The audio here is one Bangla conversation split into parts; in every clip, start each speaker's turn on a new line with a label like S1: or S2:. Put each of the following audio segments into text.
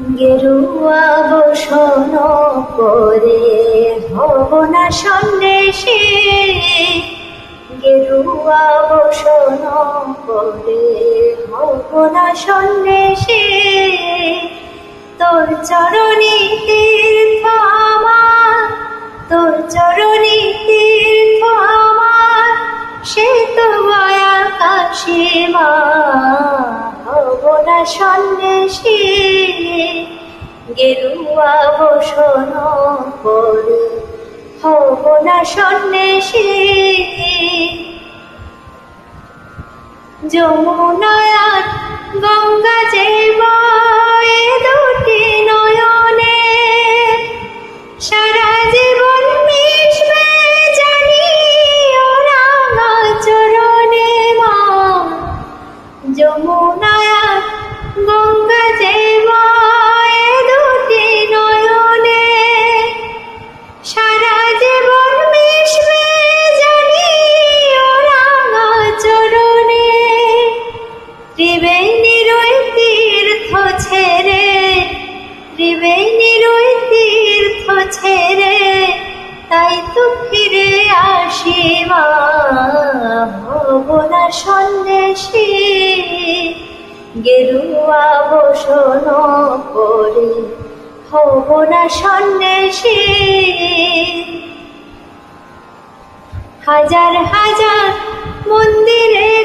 S1: গেরুয়া বসন করে হব না সন্দেশে। গেরুয়া বসন করে হব না সন্দেশে। তোর চরণী সন্দেশে গেরুয়া করে হব না সন্দেশে যমুনায় গঙ্গা যে গঙ্গা যে বয়ে দুটি নয়নে, সারা জীবন মিশবে জানি ওরা চরণে ত্রিবেণীর তীর্থ ছেড়ে ত্রিবেণীর তীর্থ ছেড়ে, তাই তো ফিরে আসি মা হব না সন্দেশে। গেরুয়া বসন করে হব না সন্দেশে। হাজার হাজার মন্দিরেতে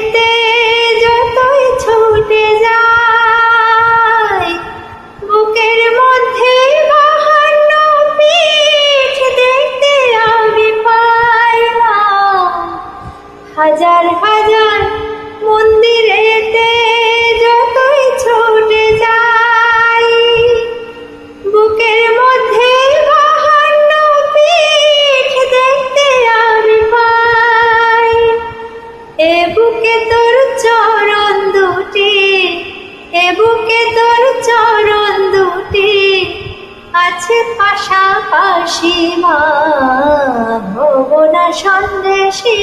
S1: চরণ দুটি আছে পাশাপাশি মা। হব না সন্দেশে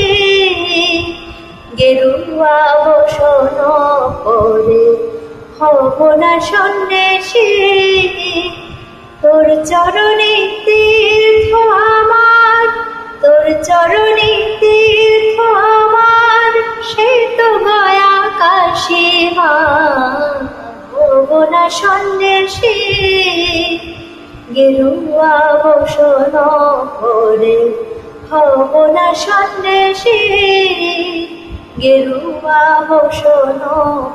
S1: গেরুয়া বসন করে। হব না সন্দেশে তোর চরণে তীর্থ আমার। তোর চরণে তীর্থ আমার। সে তো গয়া কাশি না সন্দেশে গেরুয়া বসন করে হব না সন্দেশী গেরুয়া বসন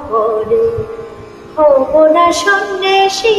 S1: করে হব না সন্দেশে